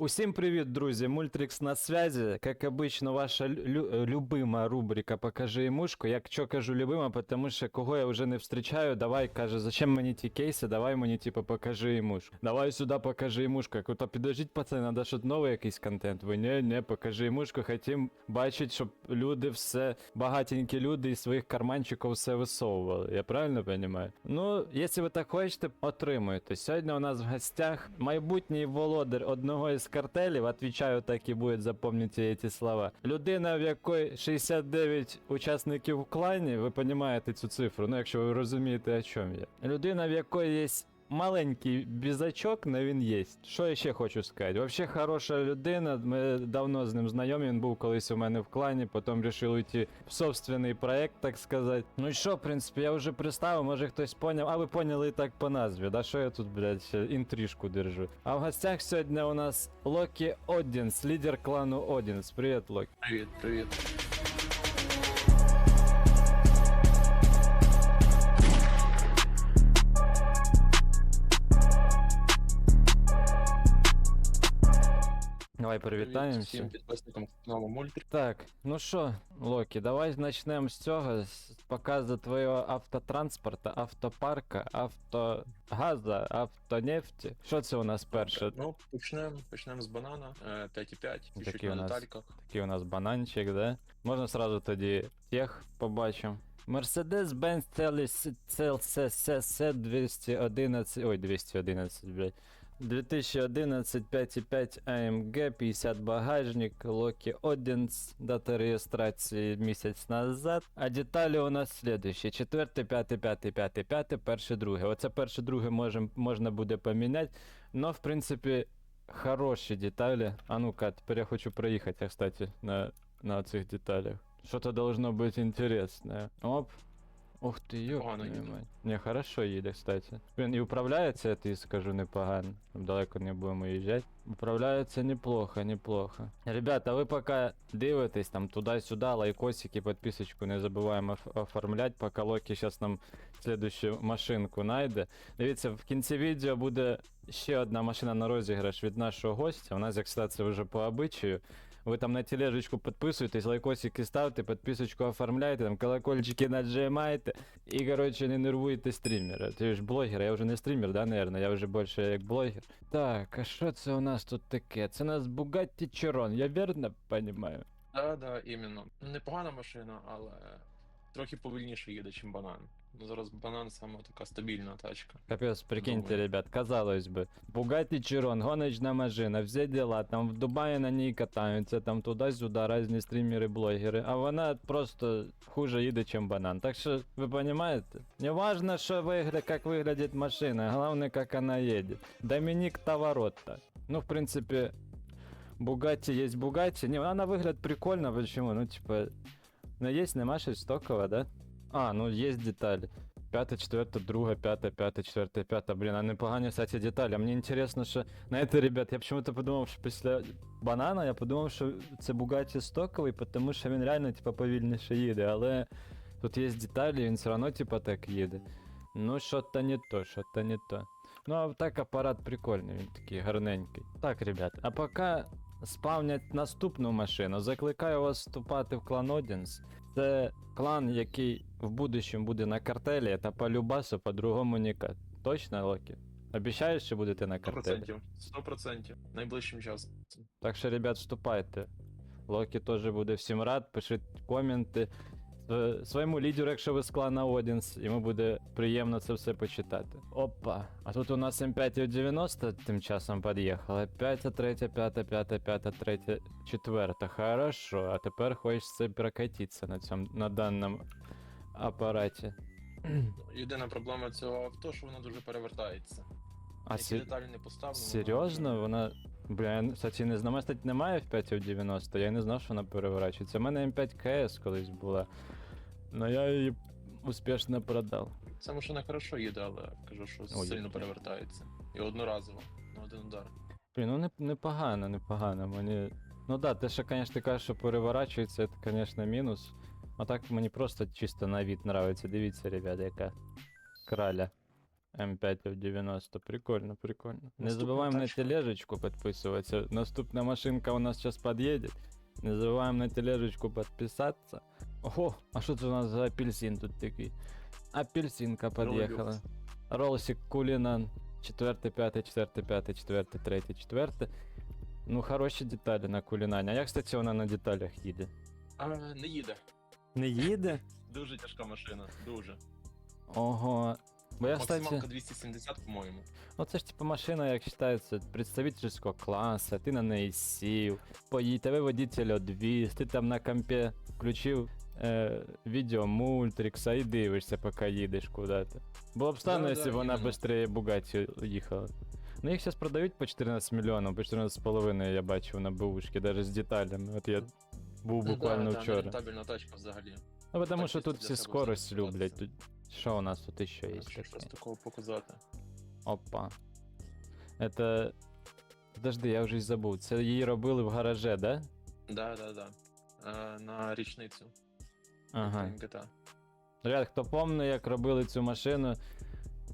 Усім привіт, друзі! Мультрикс на связи. Как обычно, ваша лю- любима рубрика Покажи имушку. Я чо кажу любима, потому що кого я вже не встречаю, давай каже, зачем мені ті кейси, давай мені типу покажи имушку. Давай сюди покажи имушку. Я кажу, та підождіть, пацани, надо щось новий якийсь контент. Ви не, не, покажи имушку, хотім бачити, щоб люди все, багатенькі люди із своїх карманчиків все висовували. Я правильно розумію? Ну, якщо ви так хочете, отримуєте. Сьогодні у нас в гостях майбутній володар одного із картелів, отвечаю, так і будет, запам'ятайте ці слова. Людина, в якої 69 учасників клані, ви розумієте цю цифру, ну якщо ви розумієте, о чому я. Людина, в якої є маленький бізачок, но він є. Що я ще хочу сказати? Вообще хороша людина. Ми давно з ним знайомі. Він був колись у мене в клані, потім вирішив уйти в собственний проект, так сказати. Ну і що, в принципі, я вже представив, може хтось поняв. А ви поняли і так по назві, да? Що я тут, блядь, інтрижку держу. А в гостях сьогодні у нас Локі Одінс, лідер клану Одінс. Привіт, Локі. Привіт, привіт. Давай Привіт привітаємося. всім підписникам каналу Мультрик. Так, ну що, Локі, давай почнемо з цього, з показу твого автотранспорта, автопарка, автогаза, автонефті. Що це у нас перше? Ну, почнемо почнемо з банана е, 5,5, чуть-чуть у на нас. детальках. Такий у нас бананчик, да? Можна сразу тоді тех побачимо. Mercedes-Benz CLS 211, ой, 211, блядь. 2011 5.5 AMG, 50 багажник, Loki Odins, дата реєстрації місяць назад. А деталі у нас слідуючі. Четверте, п'яте, п'яте, п'яте, п'яте, перше, друге. Оце перше, друге можем, можна буде поміняти. Но, в принципі, хороші деталі. А ну-ка, тепер я хочу проїхати, кстати, на, на цих деталях. Что-то должно быть интересное. Оп. Ух ти, ёб Погано їде. Не, хорошо їде, кстати. Блін, і управляється, я тобі скажу, непогано. Далеко не будемо їжджати. Управляється неплохо, неплохо. Ребята, ви поки дивитесь там туди-сюди, лайкосики, підписочку не забуваємо оф- оформляти, поки Локі зараз нам слідущу машинку найде. Дивіться, в кінці відео буде ще одна машина на розіграш від нашого гостя. У нас, як кстати, вже по обичаю. Ви там на тележечку підписуєтесь, лайкосики ставте, підписочку оформляйте, там колокольчики нажимаєте. І, коротше, не нервуйте стрімера. Ти ж блогер, я вже не стрімер, да, наверное, я вже більше як блогер. Так, а що це у нас тут таке? Це у нас Bugatti Chiron, я вірно розумію? Да, да, іменно. Непогана машина, але трохи повільніше їде, ніж банан. Ну, зараз банан саме така стабільна тачка. Капец, прикиньте, Думаю. ребят, казалось бы. Bugatti Chiron, гоночная машина, все дела, там в Дубае на ній катаються, там туди-сюди, різні стрімери, блогери, а вона просто хуже їде, ніж банан. Так що, ви розумієте? Не важно, що вигля... як виглядить машина, головне, як вона їде. Домінік Таворотта. Ну, в принципі, Bugatti є Bugatti. Не, вона на вигляд прикольна, почему? Ну, типа, ну, є, нема щось стокове, да? А, ну, є деталі. П'ята, четверта, друга, п'ята, п'ята, четверта, п'ята. Блін, а непогані, кстати, деталі. А мені інтересно, що. Знаєте, ребят, я почему-то подумав, що після банана я подумав, що це Bugatti стоковий, тому що він реально, типа, повільніше їде, але тут є деталі, він все одно, типа, так їде. Ну, що-то не то, що-то не то. Ну, а так апарат прикольний, він такий гарненький. Так, ребят, а поки спавнять наступну машину, закликаю вас вступати в клан Одінс. Це клан, який в будущем буде на картелі, та по любасу по-другому ніяк. Точно, Локі? Обіцяєш, що будете на картелі? 100%. 100%. Найближчим часом. Так що, ребят, вступайте. Локі теж буде всім рад, пишіть коменти. Е, Своєму лідеру, якщо ви з клана Одінс, йому буде приємно це все почитати. Опа. А тут у нас М5 90 тим часом під'їхала. 5, 3, 5, 5, 5, 3, 4. Хорошо. А тепер хочеться прокатитися на цьому на даному апараті. Єдина проблема цього авто, що воно дуже перевертається. А Які сі... деталі не поставлено. серйозно? Вона. Бля, я, кстати, не знаю, кстати, немає в 5 90, я не знав, що вона переворачується. У мене М5 КС колись була. Но я її успішно продав. Ця машина хорошо їде, але кажу, що Ой, сильно перевертається. І одноразово, на один удар. Блін, ну не, непогано, непогано. Мені. Ну да, те, що, конечно, ти кажеш, що переворачується, це, конечно, мінус. А так мені просто чисто на вид нравиться. Дивіться, ребята, яка краля. М5 в 90. Прикольно, прикольно. Не Наступна забуваємо на тачка. тележечку підписуватися. Наступна машинка у нас зараз під'їде. Не забуваємо на тележечку підписатися. Ого, а що це у нас за апельсин тут такий? Апельсинка під'їхала. Ролсик Кулінан. 4, 5, 4, 5, 4, 3, 4. Ну, хороші деталі на кулінані. А як, кстати, вона на деталях їде? А, не їде. Не їде? Дуже тяжка машина, дуже. Ого. Бо я, Максималка кстати, 270, по-моєму. ну це ж типу машина, як вважається, представительського класу, ти на неї сів, поїдь, тебе водитель одвіз, ти там на компі включив е, відео мультрикса і дивишся, поки їдеш куди-то. Було б странно, Да, якщо да, б вона іменно. швидше Бугаті їхала. Ну їх зараз продають по 14 мільйонів, по 14,5 я бачив на бушки, навіть з деталями. От я був буквально да, да, вчора. нерентабельна тачка взагалі. Ну, тому що тут всі скорость люблять. Тут... Що у нас тут ще є Якщо таке? такого показати. Опа. Это. Подожди, я вже й забув. Це її робили в гараже, да? Да, да, да. Е, на річницю. Ага. GTA. Ребят, хто помне, як робили цю машину,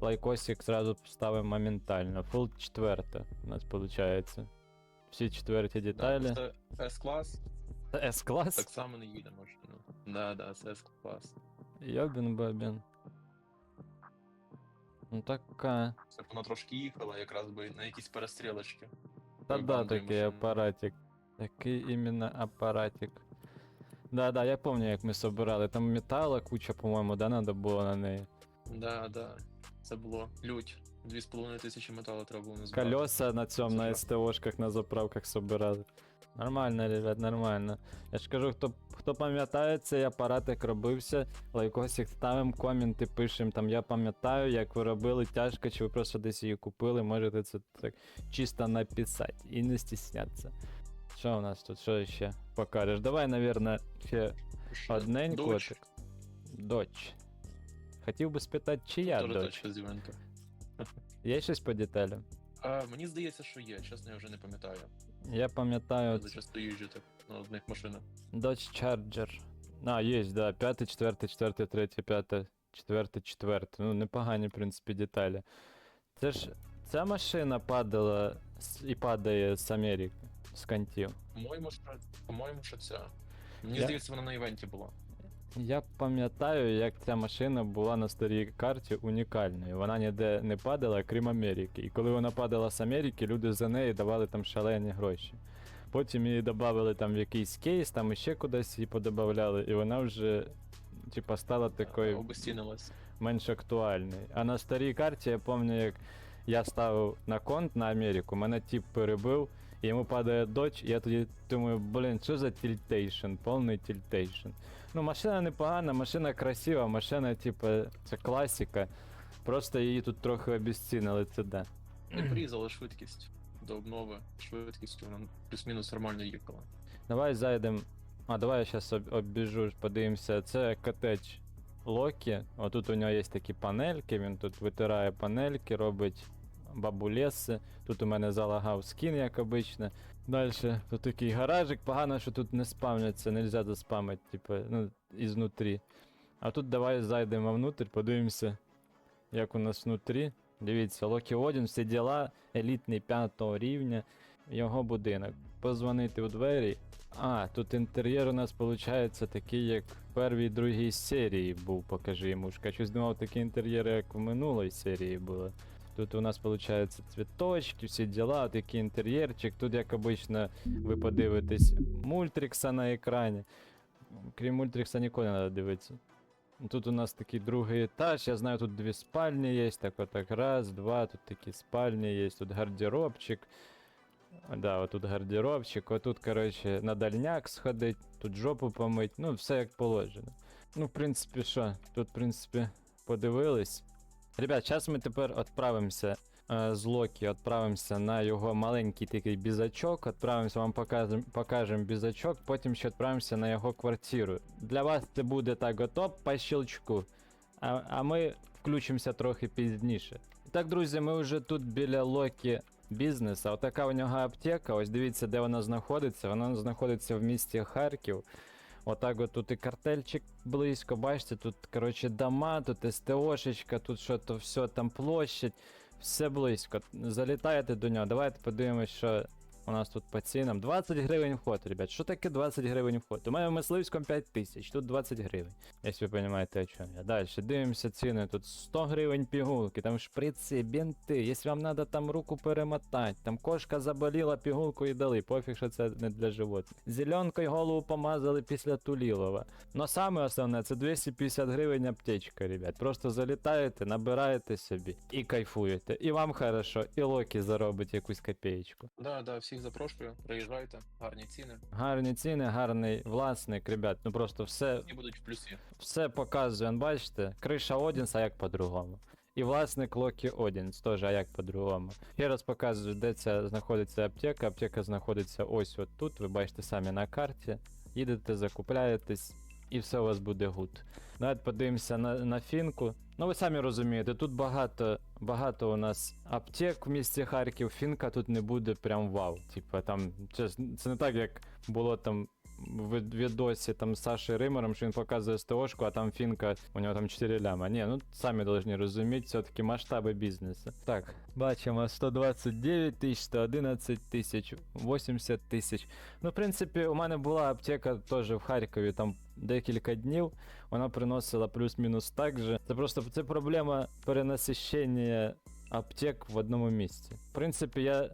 лайкосик зразу ставимо моментально. Full четверта у нас виходить. Всі четверті Да, деталі. просто S-клас С-клас? так само не їде машина. Да, да, це S-клас. Йобін бабін. Ну така. Це вона трошки їхала, якраз би на якісь перестрілочки. Та да, такий апаратик. Такий іменно апаратик. Да, да, я пам'ятаю, як ми собирали. Там метала куча, по-моєму, да, надо було на неї. Да, да. Це було лють. Дві з половиною тисячі металу треба було назбирати. Колеса на цьому, на СТОшках, на заправках собирали. Нормально, ребят, нормально. Я ж кажу, хто, хто пам'ятає цей апарат, як робився, лайкосик ставимо, коменти пишемо. Там я пам'ятаю, як ви робили тяжко, чи ви просто десь її купили, можете це так чисто написати і не стіснятися. Що у нас тут? Що ще покажеш? Давай, наверное, ще. Dodge. так. Дочь. Хотів би спитати, чия Тоже дочь? тачка з. Є щось по деталям? А, мені здається, що є, чесно, я вже не пам'ятаю. Я пам'ятаю, Я зачасту їжджу так на одних машинах. Dodge Charger. А, є, да. 5, 4, 4, 3, 5, 4, 4. Ну, непогані, в принципі, деталі. Це ж ця машина падала і падає з Америки, з кантів. По-моєму, що, по-моєму, що ця. Мені Я- здається, вона на івенті була. Я пам'ятаю, як ця машина була на старій карті унікальною. Вона ніде не падала, крім Америки. І коли вона падала з Америки, люди за неї давали там шалені гроші. Потім її додали там в якийсь кейс, там іще кудись її подобавляли, і вона вже типа стала такою Обесцінилась. менш актуальний. А на старій карті я пам'ятаю, як я ставив на конт на Америку, мене тип перебив, і йому падає доч, і я тоді думаю, блін, що за тільтейшн, повний тільтейшн. Ну, машина непогана, машина красива, машина, типу, це класика. Просто її тут трохи обіцінили, це де. Не призала швидкість до обнови. Швидкістю вона плюс-мінус нормально їхала. Давай зайдемо. А, давай я зараз об, обіжу, подивимося. Це котедж Локі. Отут у нього є такі панельки, він тут витирає панельки, робить бабулеси. Тут у мене залагав скін, як обично. Далі, тут такий гаражик, погано, що тут не спавняться, нельзя заспамити, типу, ну, ізнутрі. А тут давай зайдемо внутрь, подивимося, як у нас внутрі. Дивіться, Локі Один, всі діла, елітний п'ятого рівня, його будинок. Позвонити у двері. А, тут інтер'єр у нас виходить такий, як в першій другій серії був, покажи йому. Щось думав, такі інтер'єри, як в минулій серії були. Тут у нас виходить цвіточки, всі діла, такий інтер'єрчик. Тут, як обично, ви подивитесь мультрикса на екрані. Крім мультрикса ніколи не треба дивитися. Тут у нас такий другий етаж. Я знаю, тут дві спальні є. Так, отак, раз, два, тут такі спальні є, тут гардеробчик. Да, отут гардеробчик, отут, коротше, на дальняк сходить, тут жопу помить, ну, все як положено. Ну, в принципі, що, тут, в принципі, подивились. Ребят, зараз ми тепер відправимося е, з Локі, відправимося на його маленький такий бізачок, відправимося, вам покажемо покажем бізачок, потім ще відправимося на його квартиру. Для вас це буде так готов по щелчку, а, а ми включимося трохи пізніше. Так, друзі, ми вже тут біля Локі бізнеса. Отака у нього аптека. Ось дивіться, де вона знаходиться. Вона знаходиться в місті Харків. Отак от тут і картельчик близько, бачите, тут, коротше, дома, тут СТОшечка, тут що то все, там площадь, все близько. Залітаєте до нього. Давайте подивимось, що у нас тут по цінам. 20 гривень вход, ребят. Що таке 20 гривень вход? У мене в мисливському 5 тисяч, тут 20 гривень. Якщо ви розумієте, о чому я. Далі, дивимося ціни. Тут 100 гривень пігулки, там шприци, бінти. Якщо вам треба там руку перемотати, там кошка заболіла, пігулку і дали. Пофіг, що це не для животних. Зеленкою голову помазали після Тулілова. Но саме основне це 250 гривень аптечка, ребят. Просто залітаєте, набираєте собі і кайфуєте. І вам хорошо, і Локі заробить якусь копеечку. Да, да, всіх запрошую, приїжджайте, гарні ціни. Гарні ціни, гарний власник, ребят. Ну просто все, І будуть в плюсі. все показує, бачите, криша Одінс, а як по-другому. І власник Локі Одінс теж, а як по-другому. Ще раз показую, де ця знаходиться аптека. Аптека знаходиться ось от тут. Ви бачите самі на карті. Їдете, закупляєтесь, і все у вас буде гуд. Давайте подивимося на, на фінку. Ну ви самі розумієте, тут багато, багато у нас аптек в місті Харків. Фінка тут не буде прям вау. Типа там це, це не так, як було там в від- відосі там з Римером, що він показує СТОшку, а там фінка, у нього там 4 ляма. Ні, ну самі повинні розуміти, все-таки масштаби бізнесу. Так, бачимо 129 тисяч, 111 тисяч, 80 тисяч. Ну, в принципі, у мене була аптека теж в Харкові там декілька днів. Вона приносила плюс-мінус так же. Це просто це проблема перенасищення аптек в одному місці. В принципі, я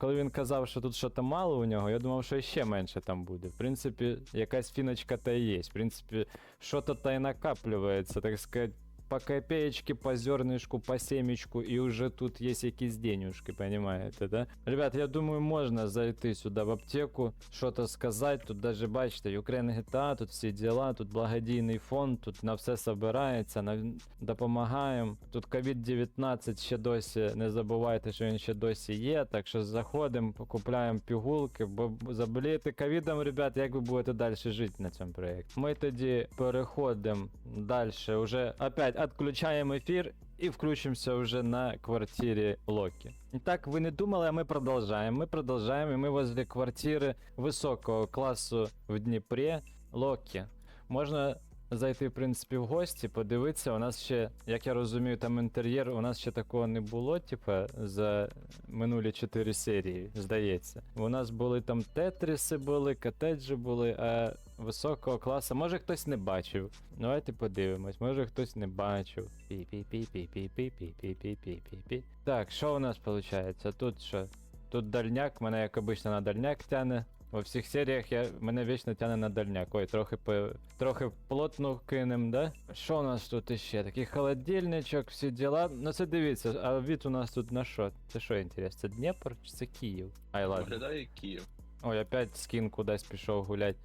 коли він казав, що тут щось мало у нього, я думав, що ще менше там буде. В принципі, якась фіночка та є. В принципі, що-то та й накаплюється, так сказать, по копеечке, по зернышку, по семечку, и уже тут есть якісь денежки, понимаете, да? Ребят, я думаю, можна зайти сюди в аптеку, що-то сказати. Тут даже бачите, Ukraine GTA, тут всі діла, тут благодійний фонд, тут на все собирається, на... допомагаємо. Тут COVID-19 ще досі, не забувайте, що він ще досі є, так що заходимо, купляємо пігулки, бо заболієте ковідом, ребят, як ви будете далі жити на цьому проєкті. Ми тоді переходимо далі, уже опять відключаємо ефір і включимося вже на квартирі Локі. Так, ви не думали, а ми продовжаємо. Ми продовжаємо, і ми возле квартири високого класу в Дніпрі Локі. Можна зайти, в принципі, в гості, подивитися. У нас ще, як я розумію, там інтер'єр, у нас ще такого не було, типа, за минулі 4 серії, здається. У нас були там тетріси були, котеджі були, а високого класу. Може хтось не бачив. Давайте подивимось, може хтось не бачив. Пі-пі-пі-пі-пі-пі-пі-пі-пі-пі-пі. Так, що у нас виходить? Тут що? Тут дальняк, мене як обично на дальняк тяне. Во всіх серіях я, мене вічно тяне на дальняк. Ой, трохи по, трохи плотно кинем, да? Що у нас тут іще? Такий холодильничок, всі діла. Ну це дивіться, а від у нас тут на що? Це що інтересно? Це Дніпр чи це Київ? Ай, ладно. Виглядає Київ. Ой, опять скин кудись пішов гулять.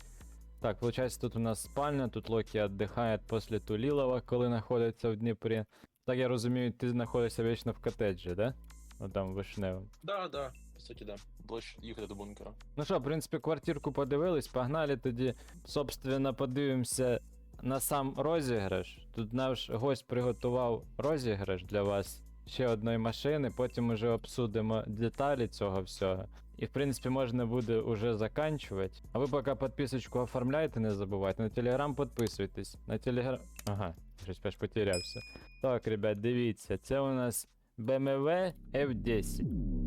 Так, получается, тут у нас спальня, тут Локі віддихає після Тулілова, коли знаходиться в Дніпрі. Так я розумію, ти знаходишся вічно в котеджі, да? Ну там вишневим. Да, да, по суті, да. Ближче їхати до бункера. Ну що, в принципі, квартирку подивились, погнали тоді. Собственно, подивимося на сам розіграш. Тут наш гость приготував розіграш для вас ще одної машини, потім уже обсудимо деталі цього всього. І в принципі можна буде уже заканчувати. А ви поки підписочку оформляйте, не забувайте. На телеграм підписуйтесь. На телеграм. Ага, щось аж потерявся. Так, ребят, дивіться, це у нас BMW F10.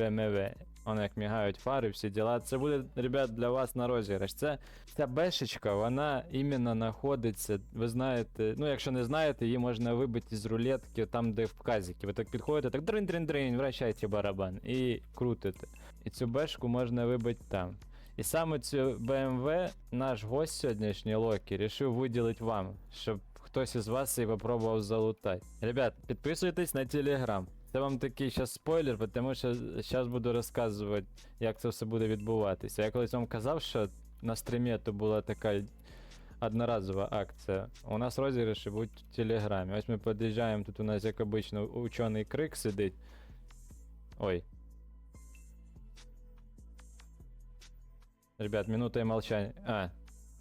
BMW. Воно як мігають фари, всі діла. Це буде, ребят, для вас на розіграш. Це ця бешечка, вона іменно знаходиться. Ви знаєте, ну якщо не знаєте, її можна вибити з рулетки там, де в казіки. Ви так підходите, так дрин-дрин-дрин, вращайте барабан і крутите. І цю бешку можна вибити там. І саме цю BMW наш гость сьогоднішній Локі рішив виділити вам, щоб хтось із вас її попробував залутати. Ребят, підписуйтесь на телеграм. Це вам такий зараз спойлер, тому що зараз буду розказувати, як це все буде відбуватися. Я колись вам казав, що на стрімі то була така одноразова акція. У нас розіграші будуть в Телеграмі. Ось ми під'їжджаємо, тут у нас, як обично, учений крик сидить. Ой. Ребят, минута і молчання. А,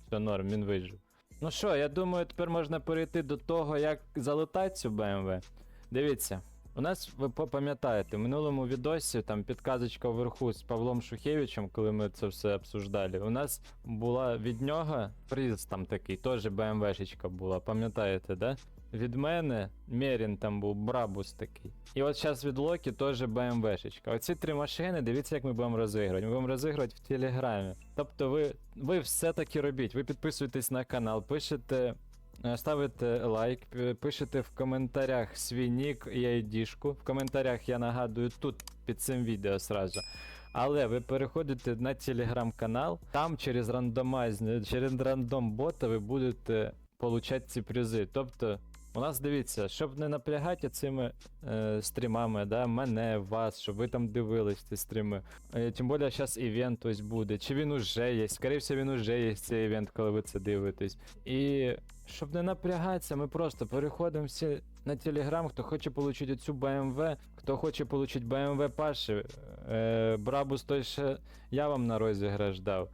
все норм, він вижив. Ну що, я думаю, тепер можна перейти до того, як залутати цю BMW. Дивіться, у нас, ви пам'ятаєте, в минулому відосі там підказочка вверху з Павлом Шухевичем, коли ми це все обсуждали, у нас була від нього приз там такий, теж БМВшечка була, пам'ятаєте, да? Від мене Мерін там був Брабус такий. І от зараз від Локі теж БМВшечка. Оці три машини, дивіться, як ми будемо розігрувати. Ми будемо розігрувати в Телеграмі. Тобто ви, ви все таки робіть. Ви підписуєтесь на канал, пишете. Е, Ставите лайк, пишете в коментарях свій нік і айдішку. В коментарях я нагадую тут під цим відео сразу. Але ви переходите на телеграм-канал, там через рандомайз, через рандом бота ви будете получати ці призи. Тобто, у нас дивіться, щоб не напрягати цими е, стрімами, да, мене, вас, щоб ви там дивились ці стріми. Е, тим більше зараз івент ось буде. Чи він уже є? Скоріше він уже є цей івент, коли ви це дивитесь. І щоб не напрягатися, ми просто переходимо всі на телеграм, хто хоче отримати цю BMW, хто хоче отримати BMW Паші, е, Брабус той ще я вам на розіграш дав.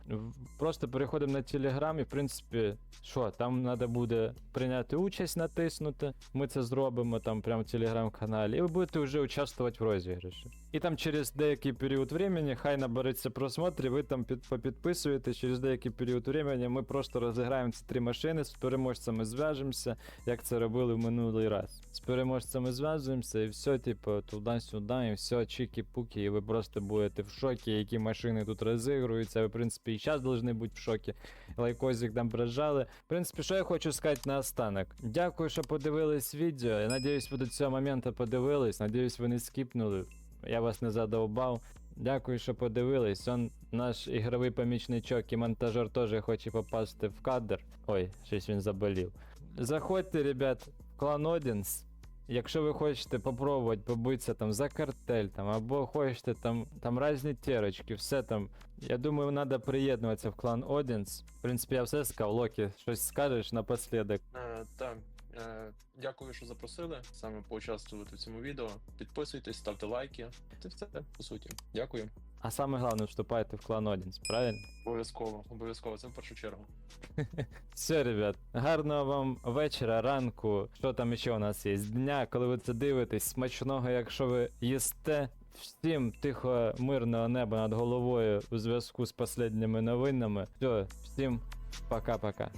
Просто переходимо на телеграм і, в принципі, що, там треба буде прийняти участь, натиснути. Ми це зробимо там прямо в телеграм-каналі, і ви будете вже участвувати в розіграші. І там через деякий період времени, хай набереться просмотрів, ви там під, попідписуєте, через деякий період времени ми просто розіграємо ці три машини, з переможцями зв'яжемося, як це робили в минулий раз. З переможцями зв'язуємося і все, типу, туди-сюди, і все, чікі-пуки, і ви просто будете в шокі, які машини тут розігруються. Ви, в принципі, і зараз повинні бути в шокі. Лайкозик там прожали. В принципі, що я хочу сказати на останок. Дякую, що подивились відео. Я надіюсь, ви до цього моменту подивились. Надіюсь, ви не скіпнули. Я вас не задовбав. Дякую, що подивились. Он наш ігровий помічничок і монтажер теж хоче попасти в кадр. Ой, щось він заболів. Заходьте, ребят, в клан Одінс. Якщо ви хочете попробувати побитися там за картель, там, або хочете там, там різні терочки, все там. Я думаю, треба приєднуватися в клан Одінс. В принципі, я все сказав, Локі, щось скажеш напослідок. Е, так, е, дякую, що запросили саме поучаствувати в цьому відео. Підписуйтесь, ставте лайки. Це все, по суті. Дякую. А саме головне, вступайте в клан Одінс, правильно? Обов'язково, обов'язково, це в першу чергу. Все, ребят, гарного вам вечора, ранку. Що там ще у нас є? Дня, коли ви це дивитесь, смачного, якщо ви їсте. Всім тихо, мирного неба над головою у зв'язку з останніми новинами. Все, всім пока-пока.